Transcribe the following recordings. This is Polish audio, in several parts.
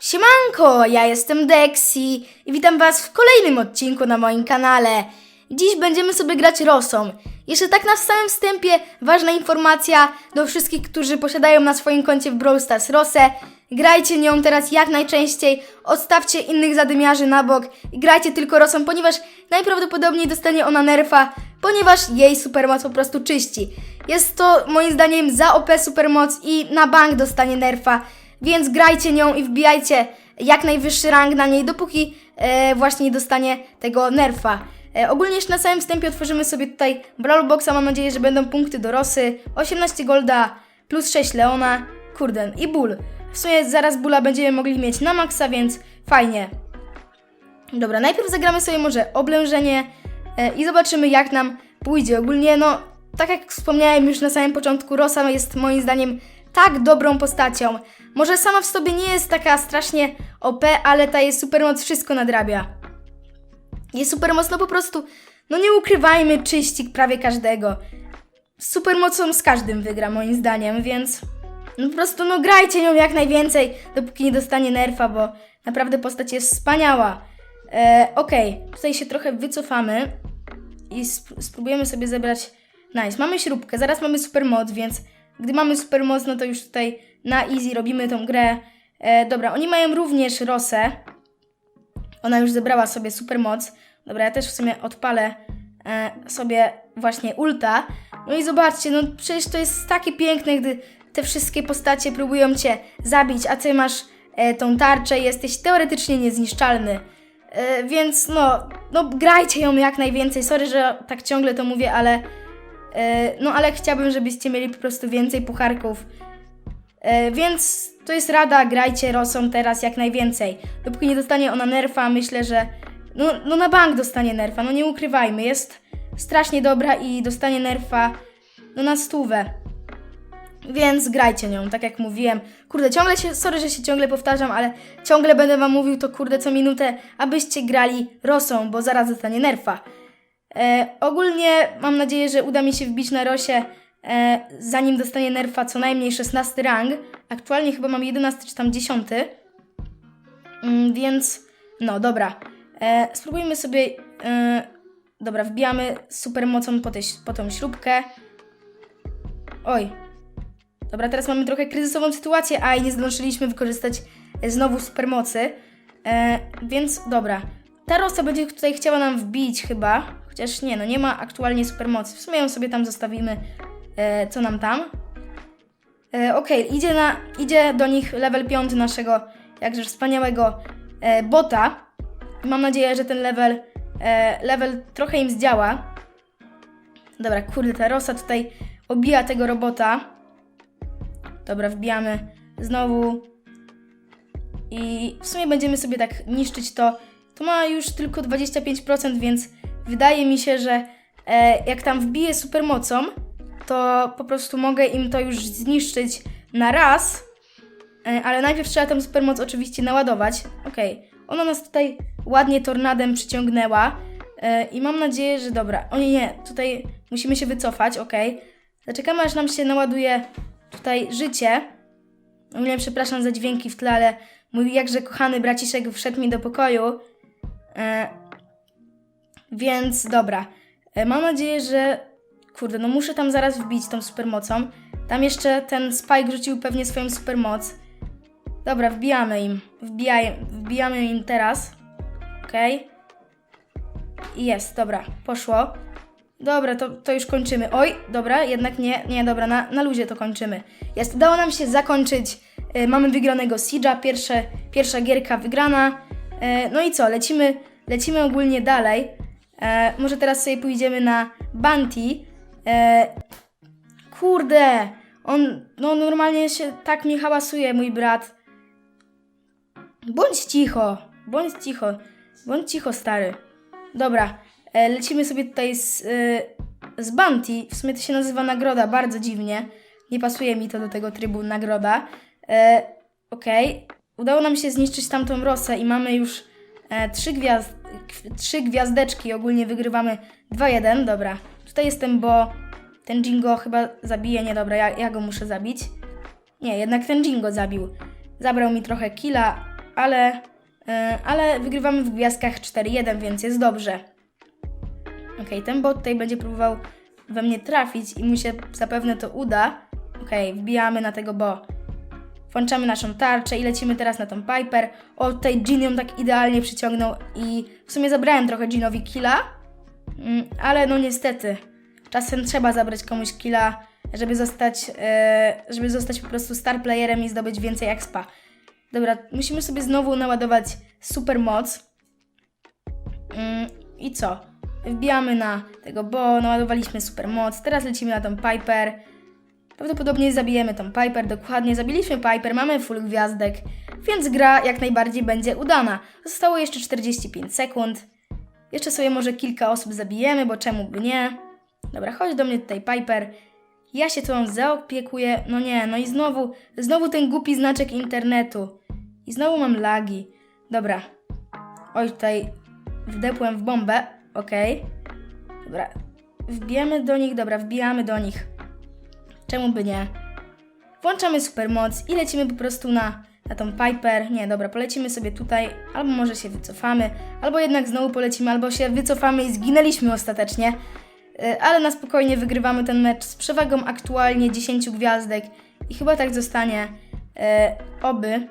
Siemanko, ja jestem Dexi i witam was w kolejnym odcinku na moim kanale. Dziś będziemy sobie grać Rosą. Jeszcze tak na samym wstępie ważna informacja do wszystkich, którzy posiadają na swoim koncie w Brawl Stars Rosę. Grajcie nią teraz jak najczęściej, odstawcie innych zadymiarzy na bok i grajcie tylko Rosą, ponieważ najprawdopodobniej dostanie ona nerfa, ponieważ jej supermoc po prostu czyści. Jest to moim zdaniem za OP supermoc i na bank dostanie nerfa, więc grajcie nią i wbijajcie jak najwyższy rank na niej, dopóki e, właśnie nie dostanie tego nerfa. E, ogólnie jeszcze na samym wstępie otworzymy sobie tutaj Brawl Boxa, mam nadzieję, że będą punkty do Rosy, 18 golda plus 6 Leona, kurde i ból. W sumie zaraz bóla będziemy mogli mieć na maksa, więc fajnie. Dobra, najpierw zagramy sobie może oblężenie e, i zobaczymy jak nam pójdzie. Ogólnie no, tak jak wspomniałem już na samym początku, Rosa jest moim zdaniem tak dobrą postacią. Może sama w sobie nie jest taka strasznie OP, ale ta jej supermoc wszystko nadrabia. Jest supermoc, no po prostu, no nie ukrywajmy, czyścik prawie każdego. Z supermocą z każdym wygra moim zdaniem, więc no po prostu no grajcie nią jak najwięcej, dopóki nie dostanie nerfa, bo naprawdę postać jest wspaniała. E, Okej, tutaj się trochę wycofamy i sp- spróbujemy sobie zebrać. Nice, mamy śrubkę, zaraz mamy supermoc, więc gdy mamy supermoc, no to już tutaj na easy robimy tą grę. E, dobra, oni mają również Rosę. Ona już zebrała sobie supermoc. Dobra, ja też w sumie odpalę e, sobie właśnie ulta. No i zobaczcie, no przecież to jest takie piękne, gdy te wszystkie postacie próbują cię zabić, a ty masz e, tą tarczę i jesteś teoretycznie niezniszczalny. E, więc no, no grajcie ją jak najwięcej. Sorry, że tak ciągle to mówię, ale no ale chciałbym, żebyście mieli po prostu więcej pucharków. E, więc to jest rada, grajcie Rosą teraz jak najwięcej. Dopóki nie dostanie ona nerfa, myślę, że no, no na bank dostanie nerfa, no nie ukrywajmy, jest strasznie dobra i dostanie nerfa no na stówę. Więc grajcie nią, tak jak mówiłem. Kurde, ciągle się, sorry, że się ciągle powtarzam, ale ciągle będę wam mówił to kurde co minutę, abyście grali Rosą, bo zaraz dostanie nerfa. E, ogólnie mam nadzieję, że uda mi się wbić na Rosie, e, zanim dostanie nerfa co najmniej 16 rang. Aktualnie chyba mam 11 czy tam 10. Mm, więc no dobra. E, spróbujmy sobie. E, dobra, wbijamy super mocą po, tej, po tą śrubkę. Oj. Dobra, teraz mamy trochę kryzysową sytuację, a nie zdążyliśmy wykorzystać e, znowu supermocy. E, więc dobra. Ta Rosa będzie tutaj chciała nam wbić chyba. Chociaż nie, no nie ma aktualnie supermocy. W sumie ją sobie tam zostawimy. E, co nam tam? E, Okej, idzie, na, idzie do nich level 5 naszego jakże wspaniałego e, bota. Mam nadzieję, że ten level, e, level trochę im zdziała. Dobra, kurde, ta Rosa tutaj obija tego robota. Dobra, wbijamy znowu. I w sumie będziemy sobie tak niszczyć to. To ma już tylko 25%, więc wydaje mi się, że e, jak tam wbiję supermocą, to po prostu mogę im to już zniszczyć na raz. E, ale najpierw trzeba tę supermoc oczywiście naładować. Okej, ona nas tutaj ładnie tornadem przyciągnęła. E, I mam nadzieję, że dobra. O nie, nie, tutaj musimy się wycofać, okej. Zaczekamy aż nam się naładuje tutaj życie. Ogólnie przepraszam za dźwięki w tle, ale mój jakże kochany braciszek wszedł mi do pokoju. E, więc dobra. E, mam nadzieję, że. Kurde, no muszę tam zaraz wbić tą supermocą. Tam jeszcze ten Spike rzucił pewnie swoją supermoc. Dobra, wbijamy im. Wbijaj, wbijamy im teraz. Okej. I Jest, dobra, poszło. Dobra, to, to już kończymy. Oj, dobra, jednak nie, nie, dobra, na, na luzie to kończymy. Jest, udało nam się zakończyć. E, mamy wygranego Siege'a, pierwsze, pierwsza gierka wygrana. E, no i co, lecimy, lecimy ogólnie dalej. E, może teraz sobie pójdziemy na Bounty. E, kurde, on, no normalnie się tak mnie hałasuje, mój brat. Bądź cicho, bądź cicho, bądź cicho, stary. Dobra, e, lecimy sobie tutaj z, e, z Bounty. W sumie to się nazywa nagroda, bardzo dziwnie. Nie pasuje mi to do tego trybu nagroda. E, Okej, udało nam się zniszczyć tamtą Rosę i mamy już e, trzy, gwiazd, k- trzy gwiazdeczki. Ogólnie wygrywamy 2-1. Dobra, tutaj jestem, bo ten Jingo chyba zabije. Nie, dobra, ja, ja go muszę zabić. Nie, jednak ten Jingo zabił. Zabrał mi trochę killa, ale, e, ale wygrywamy w gwiazdkach 4-1, więc jest dobrze. Okej, ten bot tutaj będzie próbował we mnie trafić i mu się zapewne to uda. Okej, wbijamy na tego bo. Włączamy naszą tarczę i lecimy teraz na tą Piper. O, tutaj Jin ją tak idealnie przyciągnął i w sumie zabrałem trochę Jinowi killa, mm, ale no niestety, czasem trzeba zabrać komuś killa, żeby zostać, e, żeby zostać po prostu star playerem i zdobyć więcej expa. Dobra, musimy sobie znowu naładować super moc. Mm, I co? Wbijamy na tego bo, naładowaliśmy super moc. Teraz lecimy na tą Piper. Prawdopodobnie zabijemy tą Piper, dokładnie. Zabiliśmy Piper, mamy full gwiazdek, więc gra jak najbardziej będzie udana. Zostało jeszcze 45 sekund. Jeszcze sobie może kilka osób zabijemy, bo czemu by nie? Dobra, chodź do mnie tutaj Piper. Ja się tą zaopiekuję. No nie, no i znowu, znowu ten głupi znaczek internetu. I znowu mam lagi. Dobra. Oj, tutaj wdepłem w bombę. Okej. Dobra. Wbijamy do nich, dobra, wbijamy do nich. Czemu by nie? Włączamy supermoc i lecimy po prostu na, na tą Piper. Nie, dobra, polecimy sobie tutaj, albo może się wycofamy, albo jednak znowu polecimy, albo się wycofamy i zginęliśmy ostatecznie. Y, Ale na spokojnie wygrywamy ten mecz z przewagą aktualnie 10 gwiazdek i chyba tak zostanie. E, oby.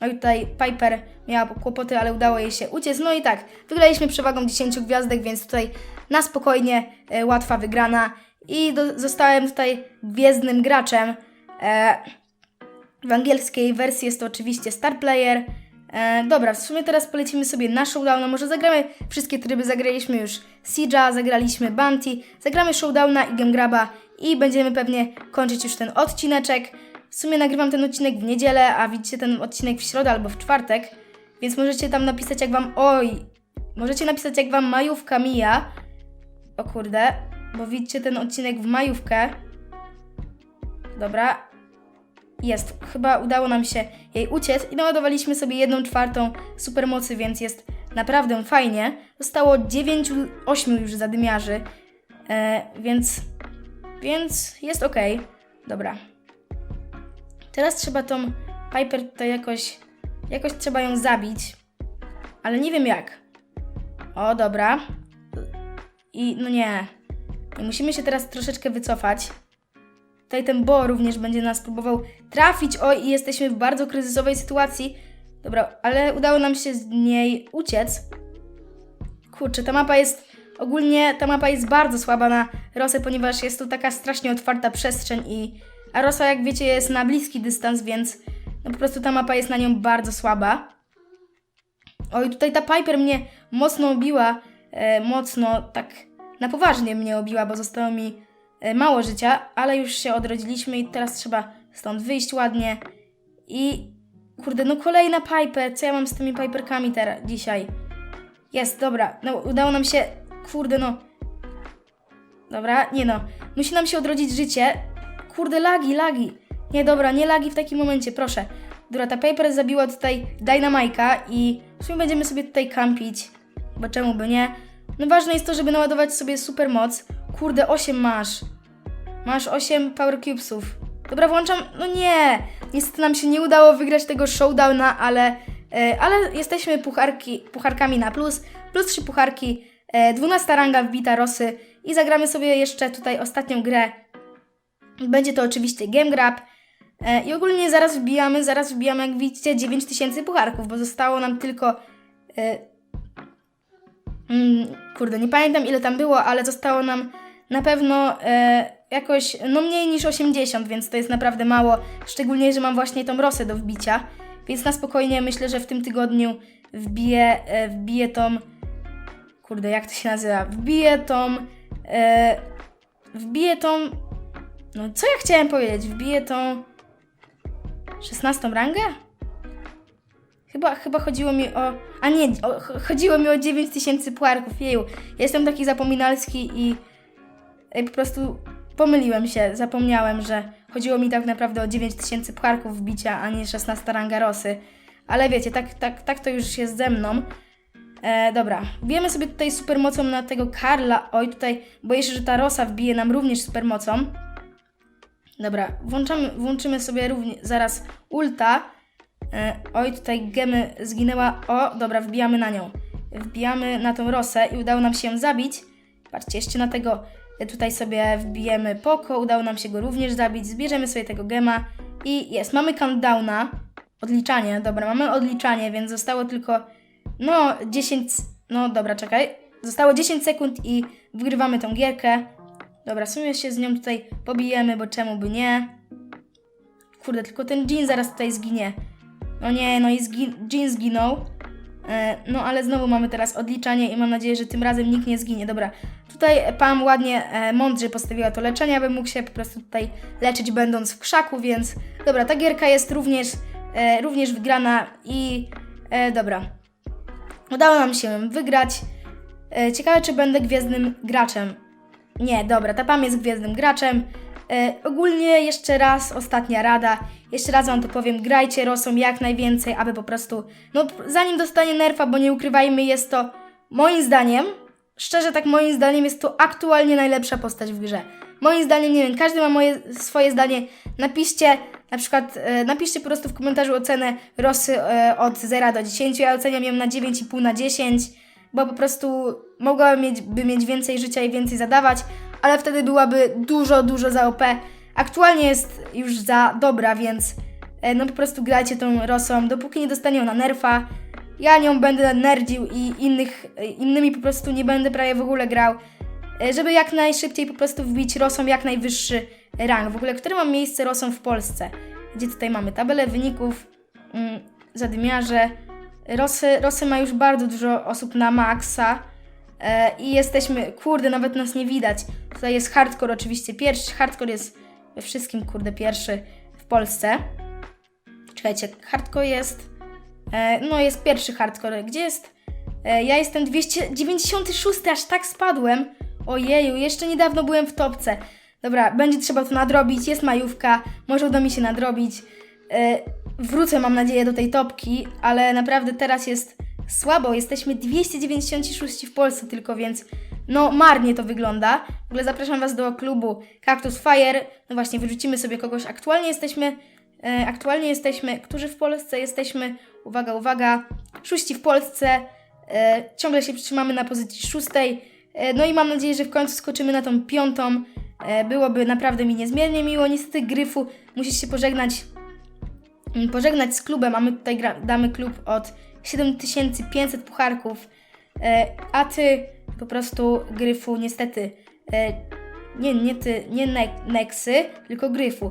Oj, tutaj Piper miała kłopoty, ale udało jej się uciec. No i tak, wygraliśmy przewagą 10 gwiazdek, więc tutaj na spokojnie e, łatwa wygrana. I do, zostałem tutaj gwiezdnym graczem. E, w angielskiej wersji jest to oczywiście Star Player. E, dobra, w sumie teraz polecimy sobie na Showdowna. Może zagramy wszystkie tryby. Zagraliśmy już Siege'a, zagraliśmy Bounty, zagramy Showdowna i Game Graba i będziemy pewnie kończyć już ten odcineczek. W sumie nagrywam ten odcinek w niedzielę, a widzicie ten odcinek w środę albo w czwartek, więc możecie tam napisać jak wam... Oj! Możecie napisać jak wam majówka mija. O kurde, bo widzicie ten odcinek w majówkę. Dobra. Jest. Chyba udało nam się jej uciec i naładowaliśmy sobie jedną czwartą supermocy, więc jest naprawdę fajnie. Zostało 9, 8 już zadymiarzy, e, więc, więc jest ok. Dobra. Teraz trzeba tą Piper tutaj jakoś, jakoś trzeba ją zabić, ale nie wiem jak. O, dobra. I no nie. Musimy się teraz troszeczkę wycofać. Tutaj ten Bo również będzie nas próbował trafić. Oj, i jesteśmy w bardzo kryzysowej sytuacji. Dobra, ale udało nam się z niej uciec. Kurczę, ta mapa jest ogólnie, ta mapa jest bardzo słaba na Rosę, ponieważ jest tu taka strasznie otwarta przestrzeń i a Rosa, jak wiecie, jest na bliski dystans, więc no po prostu ta mapa jest na nią bardzo słaba. Oj, tutaj ta Piper mnie mocno obiła, e, mocno tak na poważnie mnie obiła, bo zostało mi e, mało życia, ale już się odrodziliśmy i teraz trzeba stąd wyjść ładnie. I kurde, no kolejna Piper, co ja mam z tymi Piperkami teraz dzisiaj? Jest, dobra, no udało nam się, kurde no. Dobra, nie no, musi nam się odrodzić życie. Kurde, lagi, lagi. Nie, dobra, nie lagi w takim momencie, proszę. Dobra, ta Paper zabiła tutaj Dynamike'a i w sumie będziemy sobie tutaj kampić, bo czemu by nie. No ważne jest to, żeby naładować sobie super moc. Kurde, 8 masz. Masz 8 Power Cubesów. Dobra, włączam. No nie! Niestety nam się nie udało wygrać tego showdowna, ale, e, ale jesteśmy pucharki, pucharkami na plus. Plus 3 pucharki, e, 12 ranga wbita Rosy i zagramy sobie jeszcze tutaj ostatnią grę. Będzie to oczywiście Game Grab. E, I ogólnie zaraz wbijamy, zaraz wbijamy, jak widzicie, 9000 pucharków, bo zostało nam tylko. E, mm, kurde, nie pamiętam ile tam było, ale zostało nam na pewno e, jakoś, no mniej niż 80, więc to jest naprawdę mało. Szczególnie, że mam właśnie tą rosę do wbicia. Więc na spokojnie myślę, że w tym tygodniu wbiję, e, wbiję tą. Kurde, jak to się nazywa? Wbiję tą. E, wbiję tą. No, co ja chciałem powiedzieć? Wbiję tą. 16 rangę? Chyba, chyba chodziło mi o. A nie, o, ch- chodziło mi o 9000 puarków. Jeju, jestem taki zapominalski i, po prostu pomyliłem się. Zapomniałem, że chodziło mi tak naprawdę o 9000 puarków wbicia, a nie 16 ranga rosy. Ale wiecie, tak, tak, tak to już jest ze mną. E, dobra, wbijemy sobie tutaj supermocą na tego Karla. Oj, tutaj boję się, że ta rosa wbije nam również supermocą. Dobra, włączamy, włączymy sobie również zaraz ulta. E, oj, tutaj gemy zginęła. O, dobra, wbijamy na nią. Wbijamy na tą Rosę i udało nam się ją zabić. Patrzcie, jeszcze na tego e, tutaj sobie wbijemy Poko, udało nam się go również zabić. Zbierzemy sobie tego gema i jest. Mamy countdowna. Odliczanie, dobra, mamy odliczanie, więc zostało tylko no 10, no dobra, czekaj. Zostało 10 sekund i wygrywamy tą gierkę. Dobra, w sumie się z nią tutaj pobijemy, bo czemu by nie? Kurde, tylko ten Jean zaraz tutaj zginie. No nie, no i zgi Jean zginął. E, no ale znowu mamy teraz odliczanie i mam nadzieję, że tym razem nikt nie zginie. Dobra, tutaj Pam ładnie, e, mądrze postawiła to leczenie, aby mógł się po prostu tutaj leczyć będąc w krzaku, więc dobra, ta gierka jest również, e, również wygrana i e, dobra. Udało nam się wygrać. E, ciekawe, czy będę gwiezdnym graczem. Nie, dobra, ta Pam jest gwiezdnym graczem. E, ogólnie jeszcze raz, ostatnia rada. Jeszcze raz wam to powiem, grajcie Rosą jak najwięcej, aby po prostu, no zanim dostanie nerfa, bo nie ukrywajmy, jest to moim zdaniem, szczerze tak moim zdaniem jest to aktualnie najlepsza postać w grze. Moim zdaniem, nie wiem, każdy ma moje, swoje zdanie. Napiszcie, na przykład, e, napiszcie po prostu w komentarzu ocenę Rosy e, od 0 do 10. Ja oceniam ją na 9,5 na 10, bo po prostu mogłabym mieć, by mieć więcej życia i więcej zadawać, ale wtedy byłaby dużo, dużo za OP. Aktualnie jest już za dobra, więc e, no po prostu grajcie tą Rosą, dopóki nie dostanie ona nerfa. Ja nią będę nerdził i innych, e, innymi po prostu nie będę prawie w ogóle grał, e, żeby jak najszybciej po prostu wbić Rosą jak najwyższy rang. W ogóle, które mam miejsce Rosą w Polsce? Gdzie tutaj mamy tabelę wyników, mm, zadymiarze. Rosy, Rosy ma już bardzo dużo osób na maksa. I jesteśmy, kurde, nawet nas nie widać. Tutaj jest hardcore oczywiście pierwszy. Hardcore jest we wszystkim, kurde, pierwszy w Polsce. Czekajcie, hardcore jest. E, no, jest pierwszy hardcore. Gdzie jest? E, ja jestem 296, aż tak spadłem. Ojeju, jeszcze niedawno byłem w topce. Dobra, będzie trzeba to nadrobić. Jest majówka, może uda mi się nadrobić. E, wrócę, mam nadzieję, do tej topki, ale naprawdę teraz jest słabo. Jesteśmy 296 w Polsce tylko, więc no marnie to wygląda. W ogóle zapraszam Was do klubu Cactus Fire. No właśnie, wyrzucimy sobie kogoś. Aktualnie jesteśmy, e, aktualnie jesteśmy, którzy w Polsce jesteśmy, uwaga, uwaga, szóści w Polsce. E, ciągle się przytrzymamy na pozycji szóstej. E, no i mam nadzieję, że w końcu skoczymy na tą piątą. E, byłoby naprawdę mi niezmiernie miło. Niestety Gryfu musisz się pożegnać mm, pożegnać z klubem, a my tutaj damy klub od 7500 pucharków, e, a ty po prostu Gryfu niestety, e, nie, nie ty, nie ne Nexy, tylko Gryfu.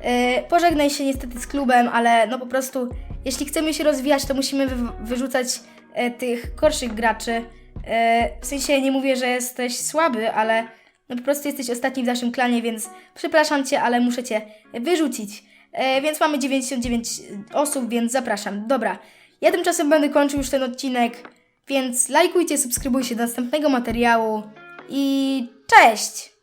E, pożegnaj się niestety z klubem, ale no po prostu, jeśli chcemy się rozwijać, to musimy wy wyrzucać e, tych gorszych graczy. E, w sensie nie mówię, że jesteś słaby, ale no po prostu jesteś ostatni w naszym klanie, więc przepraszam cię, ale muszę cię wyrzucić. E, więc mamy 99 osób, więc zapraszam. Dobra, ja tymczasem będę kończył już ten odcinek, więc lajkujcie, subskrybujcie do następnego materiału i cześć!